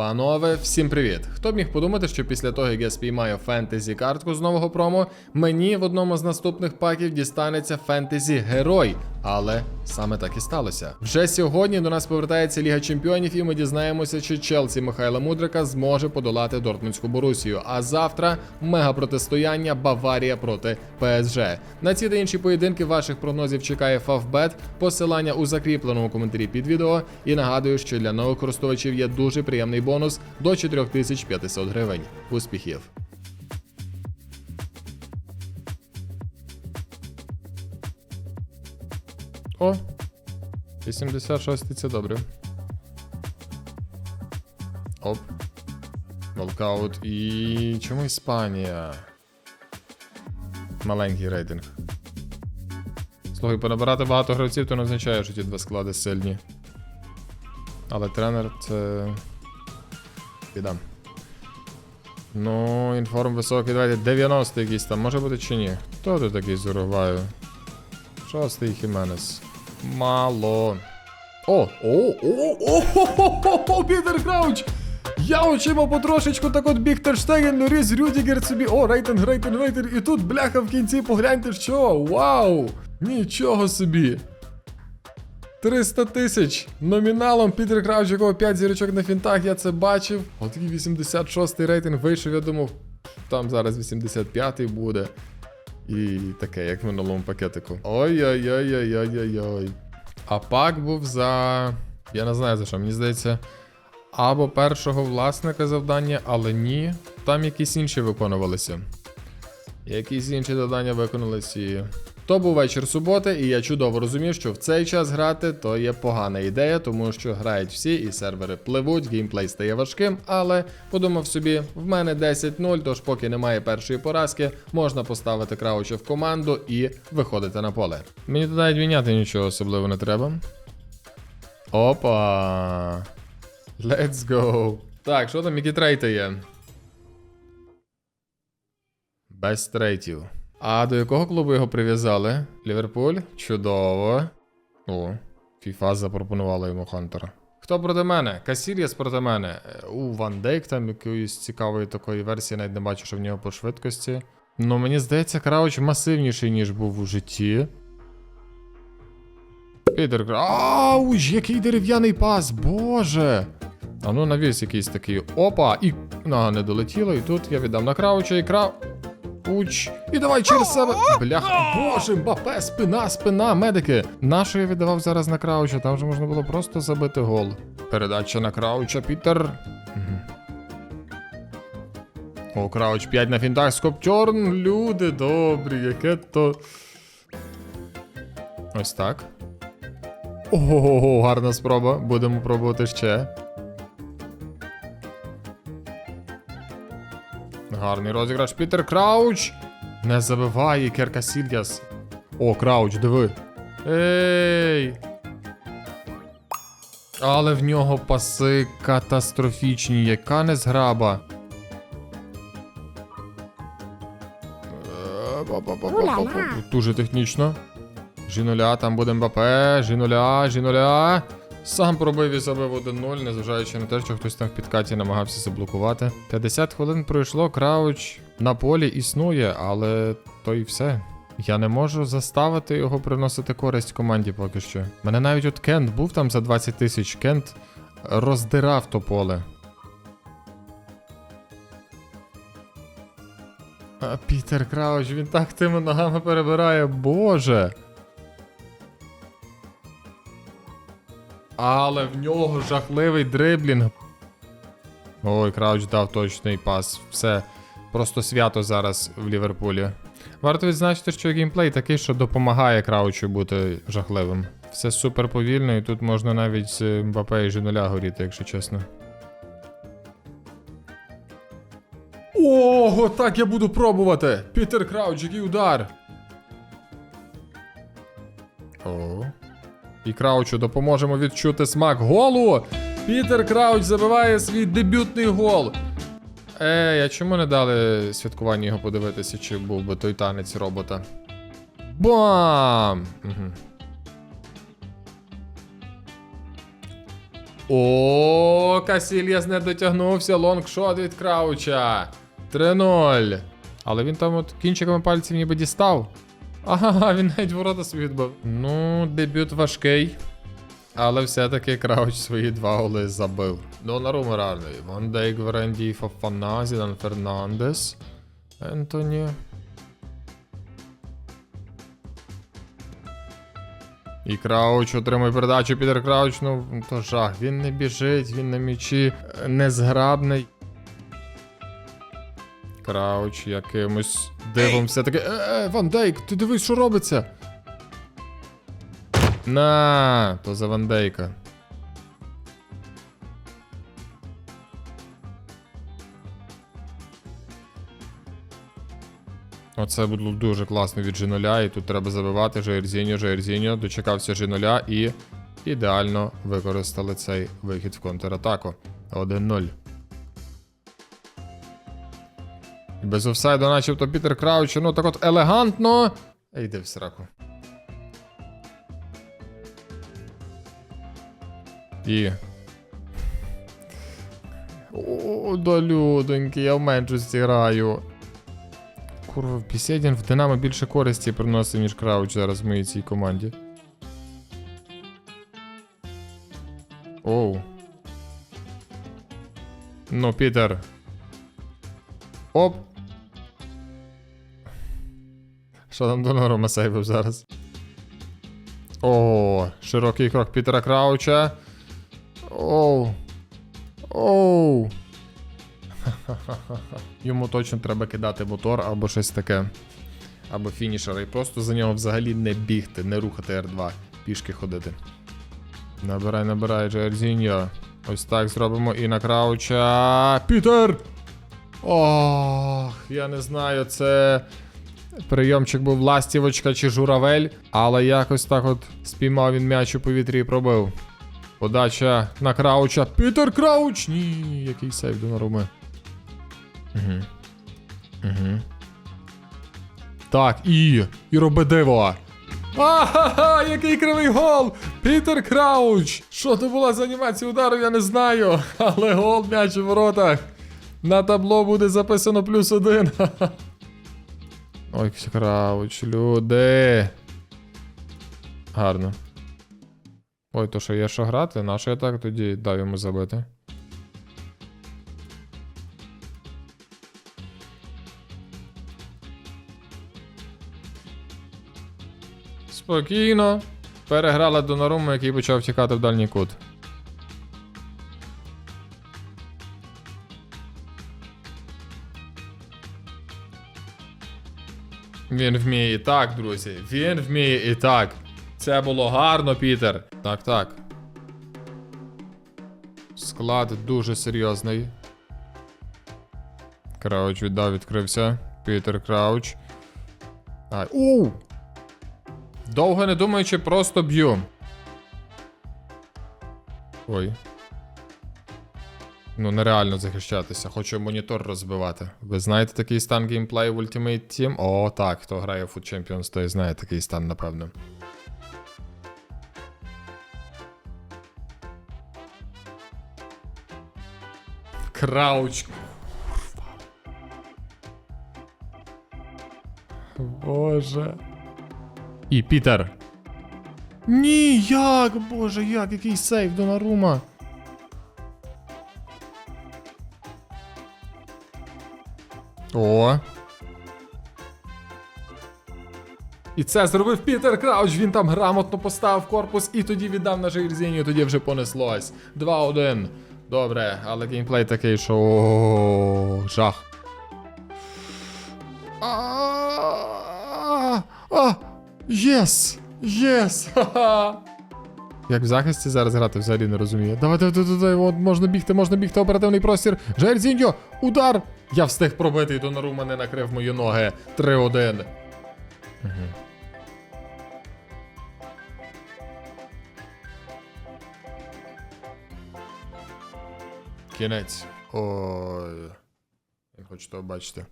Панове, всім привіт! Хто б міг подумати, що після того, як я спіймаю фентезі картку з нового промо, мені в одному з наступних паків дістанеться фентезі герой. Але саме так і сталося. Вже сьогодні до нас повертається Ліга Чемпіонів, і ми дізнаємося, чи Челсі Михайла Мудрика зможе подолати Дортмундську Борусію. А завтра мега протистояння Баварія проти ПСЖ. На ці та інші поєдинки ваших прогнозів чекає Фавбет. Посилання у закріпленому коментарі під відео. І нагадую, що для нових користувачів є дуже приємний бонус до 4500 гривень. Успіхів! О, 86 це добре. Оп. Волкаут і. Чому Іспанія? Маленький рейтинг. Слухай, понабирати багато гравців, то не означає, що ті два склади сильні. Але тренер це. Підам. Ну, інформ високий, давайте 90 якийсь там, може бути чи ні? Хто тут такий з Уругваю? Шостий Хіменес. Мало. О! О! О! О! О! Пітер Крауч! Я очима потрошечку так от біг Терштеген, Лоріс, Рюдігер собі. О, рейтинг, рейтинг, рейтинг. І тут бляха в кінці погляньте, що. Вау! Нічого собі. 300 тисяч номіналом Пітер Крауч, якого 5 зірочок на фінтах, я це бачив. Отакий 86-й рейтинг вийшов, я думав, там зараз 85-й буде. І таке, як в минулому пакетику. Ой-ой-ой-ой-ой-ой. А пак був за. Я не знаю за що, мені здається. Або першого власника завдання, але ні. Там якісь інші виконувалися. Якісь інші завдання виконались і. То був вечір суботи, і я чудово розумів, що в цей час грати то є погана ідея, тому що грають всі, і сервери пливуть, геймплей стає важким, але подумав собі, в мене 10-0, тож поки немає першої поразки, можна поставити крауча в команду і виходити на поле. Мені тут навіть міняти нічого особливо не треба. Опа. Let's go. Так, що там, які трейти є? Без трейтів. А до якого клубу його прив'язали? Ліверпуль? Чудово. О, FIFA запропонувала йому Хантера. Хто проти мене? Касір'яс проти мене. Е, У Ван Дейк там якоїсь цікавої такої версії, навіть не бачу, що в нього по швидкості. Ну, мені здається, Крауч масивніший, ніж був у житті. Підер Ауч, який дерев'яний пас, боже! А ну навіс якийсь такий. Опа! І. Ага, не долетіло, і тут я віддам на крауча і крав. Уч. І давай через себе. Бляха. Боже, Мбапе, спина, спина, медики. Нащо я віддавав зараз на крауча? Там же можна було просто забити гол. Передача на крауча, Пітер. О, крауч 5 на фінтах, скопчорн. Люди добрі, яке то. Ось так. Ого, гарна спроба. Будемо пробувати ще. Гарний розіграш. Пітер Крауч. Не забиває Керка Сільяс. О, Крауч, диви. Ей. Але в нього паси катастрофічні. Яка незграба. Дуже технічно. Жінуля, там буде Мбапе, Жінуля, Жінуля. Сам пробив і забив 1-0, незважаючи на те, що хтось там в підкаті намагався заблокувати. 50 хвилин пройшло, Крауч на полі існує, але то і все. Я не можу заставити його приносити користь команді поки що. Мене навіть от Кент був там за 20 тисяч. Кент роздирав то поле. А Пітер Крауч, він так тими ногами перебирає, боже. Але в нього жахливий дриблінг. Ой, Крауч дав точний пас. Все. Просто свято зараз в Ліверпулі. Варто відзначити, що геймплей такий, що допомагає Краучу бути жахливим. Все супер повільно, і тут можна навіть Мбапе і Жінуля горіти, якщо чесно. Ого, так я буду пробувати! Пітер Крауч, який удар! О. І Краучу допоможемо відчути смак голу. Пітер Крауч забиває свій дебютний гол. Ей, а чому не дали святкування його подивитися, чи був би той танець робота? Бам! Угу. О, Касільяс не дотягнувся. Лонгшот від Крауча. 3-0. Але він там от кінчиками пальців ніби дістав. Ага, він навіть ворота собі відбив. Ну, дебют важкий. Але все-таки Крауч свої два голи забив. Донарума реальний. Ван Дейк, Веренді, Фафана, Зідан Фернандес. Ентоні. І Крауч отримує передачу. Підер Крауч, ну то жах. Він не біжить, він на м'ячі е, незграбний. Крауч якимось дивом все-таки. Е, е, Ван Дейк, ти дивись, що робиться. На, то за Ван Дейка. Оце було дуже класно від G0, і тут треба забивати Жаєрзіньо, Жаєрзіньо, дочекався G0 і ідеально використали цей вихід в контратаку. 1-0. І Без офсайду, начебто Пітер Крауч, ну так от елегантно. Ей, йди в сраку. І. О, да людоньки, я в меншості граю. Курва, Пісєдін в Динамо більше користі приносить, ніж Крауч зараз в моїй цій команді. Оу. Ну, Пітер. Оп. Що там до сейвив зараз? О, широкий крок Пітера Крауча. Оу. Оу. Йому точно треба кидати мотор або щось таке. Або фінішер. І просто за нього взагалі не бігти, не рухати R2, пішки ходити. Набирай, набирай, Джерзіньо. Ось так зробимо і на крауча. Пітер! Ох, я не знаю, це. Прийомчик був ластівочка чи журавель, але якось так от спіймав він м'яч у повітрі і пробив. Подача на крауча. Пітер Крауч! Ні, який сейв до наруми. Угу. Угу. Так, і. І роби диво. Ахаха, який кривий гол! Пітер Крауч! Що то була за анімація удару, я не знаю. Але гол м'яч у воротах. На табло буде записано плюс один. Ой, Крауч, люди. Гарно. Ой, то що є що грати? На що я так тоді дав йому забити? Спокійно. Переграла Донаруму, який почав тікати в дальній кут. Він вміє і так, друзі. Він вміє і так. Це було гарно, Пітер. Так, так. Склад дуже серйозний. Крауч віддав, відкрився. Пітер Крауч. Ай. Оу! Довго не думаючи, просто б'ю. Ой. Ну, нереально захищатися. Хочу монітор розбивати. Ви знаєте такий стан геймплею в Ultimate Team? О, так, хто грає в Food Champions, той знає такий стан, напевно. Крауч. Боже. І Пітер. Ні, як, боже, як, який сейф до О. І це зробив Пітер Крауч. Він там грамотно поставив корпус і тоді віддав на Жирзіню, тоді вже понеслось. 2-1. Добре, але геймплей такий, що. Жах. А, Єс! Єс! Як в захисті зараз грати взагалі не розумію. Давай, давай, давай, давай, можна бігти, можна бігти, оперативний простір. Жерзіньо, удар! Я встиг пробити, і Донарума не накрив мої ноги. 3-1. Угу. Кінець. Ой. Я хочу того бачити.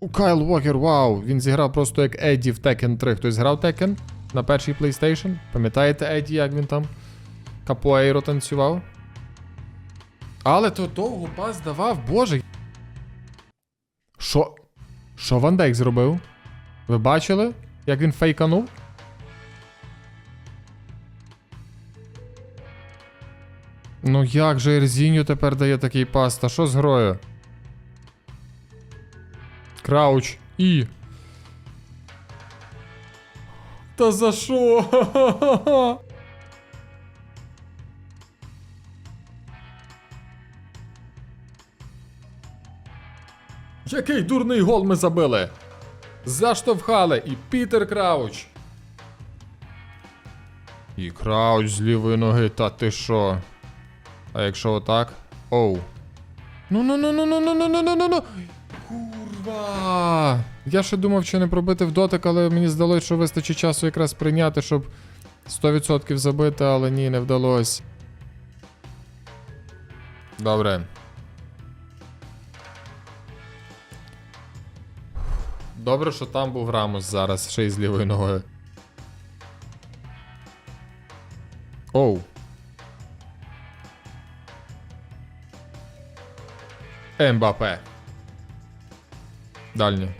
У Кайл Уокер, вау! Він зіграв просто як Едді в Tekken 3. Хтось грав Tekken? на перший PlayStation. Пам'ятаєте Еді, як він там капуейро танцював? Але то довго пас давав, боже. Що? Що Ван зробив? Ви бачили, як він фейканув? Ну як же Ерзіньо тепер дає такий пас? Та що з грою? Крауч і. Та за що? Який дурний гол ми забили? Заштовхали і Пітер Крауч. І Крауч з лівої ноги, та ти що? А якщо отак? Оу. Ну ну ну ну ну ну ну ну ну ну ну Курва. Я ще думав, чи не пробити в дотик, але мені здалося, що вистачить часу якраз прийняти, щоб 100% забити, але ні, не вдалося. Добре. Добре, що там був Рамос зараз, ще й з лівою ногою. Оу. Ембапе. Дальнє.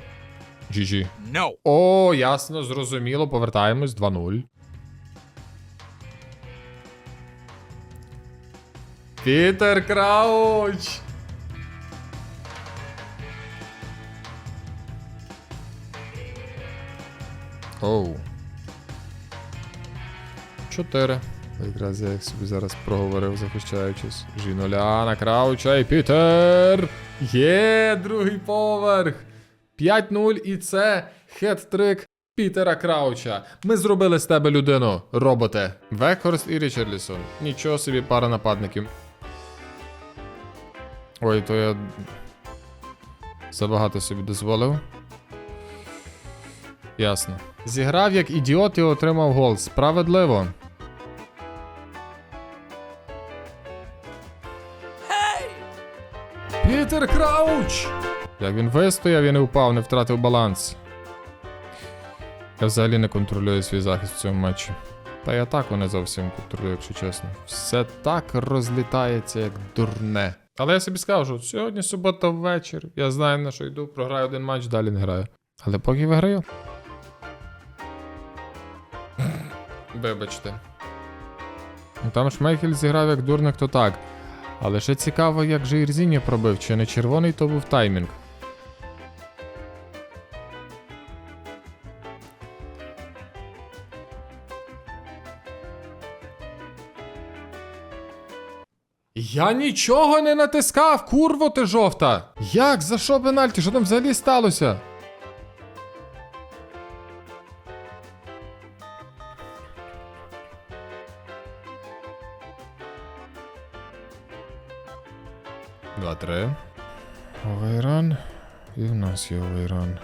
GG. No. О, ясно, зрозуміло. Повертаємось 2-0. Пітер Крауч. Оу. Чотири. Якраз я собі зараз проговорив, захищаючись. Жіноля на Крауча і Пітер. Є, другий поверх. 5-0 і це хет-трик Пітера Крауча. Ми зробили з тебе людину, роботе. Векхорст і Річарлісон. Нічого собі пара нападників. Ой, то я. Забагато собі дозволив. Ясно. Зіграв як ідіот і отримав гол. Справедливо. Пітер Крауч! Як він вистояв і не впав, не втратив баланс. Я взагалі не контролюю свій захист в цьому матчі. Та й атаку не зовсім контролюю, якщо чесно. Все так розлітається, як дурне. Але я собі скажу, сьогодні субота ввечір. Я знаю, на що йду, програю один матч, далі не граю. Але поки виграю. Вибачте. Там Шмейхель зіграв як дурник, то так. Але ще цікаво, як же Ірзіння пробив, чи не червоний, то був таймінг. Я нічого не натискав, курво ти жовта! Як? За що пенальті? Що там взагалі сталося? І в нас є овейран.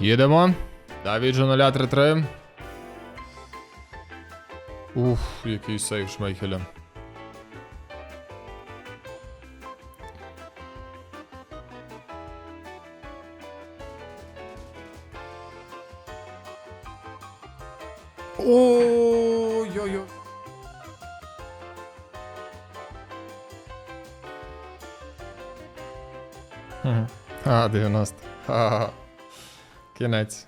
Їдемо. Давід же 0-3-3. Уф, який сейв Шмейхеля. Ой-ой-ой. Мгм. А, 90. Ха-ха. Кінець.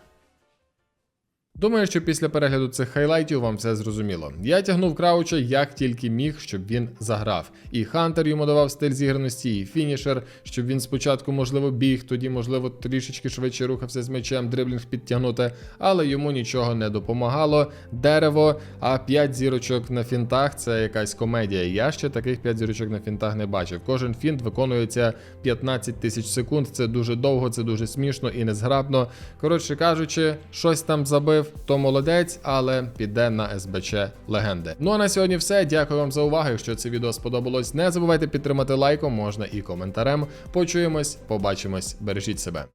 Думаю, що після перегляду цих хайлайтів вам все зрозуміло. Я тягнув Крауча як тільки міг, щоб він заграв. І Хантер йому давав стиль зіграності, і фінішер, щоб він спочатку, можливо, біг, тоді, можливо, трішечки швидше рухався з м'ячем, дриблінг підтягнути, але йому нічого не допомагало. Дерево, а 5 зірочок на фінтах це якась комедія. Я ще таких 5 зірочок на фінтах не бачив. Кожен фінт виконується 15 тисяч секунд. Це дуже довго, це дуже смішно і незграбно. Коротше кажучи, щось там забив, то молодець, але піде на СБЧ легенди. Ну а на сьогодні все. Дякую вам за увагу. Якщо це відео сподобалось, не забувайте підтримати лайком, можна і коментарем. Почуємось, побачимось, бережіть себе.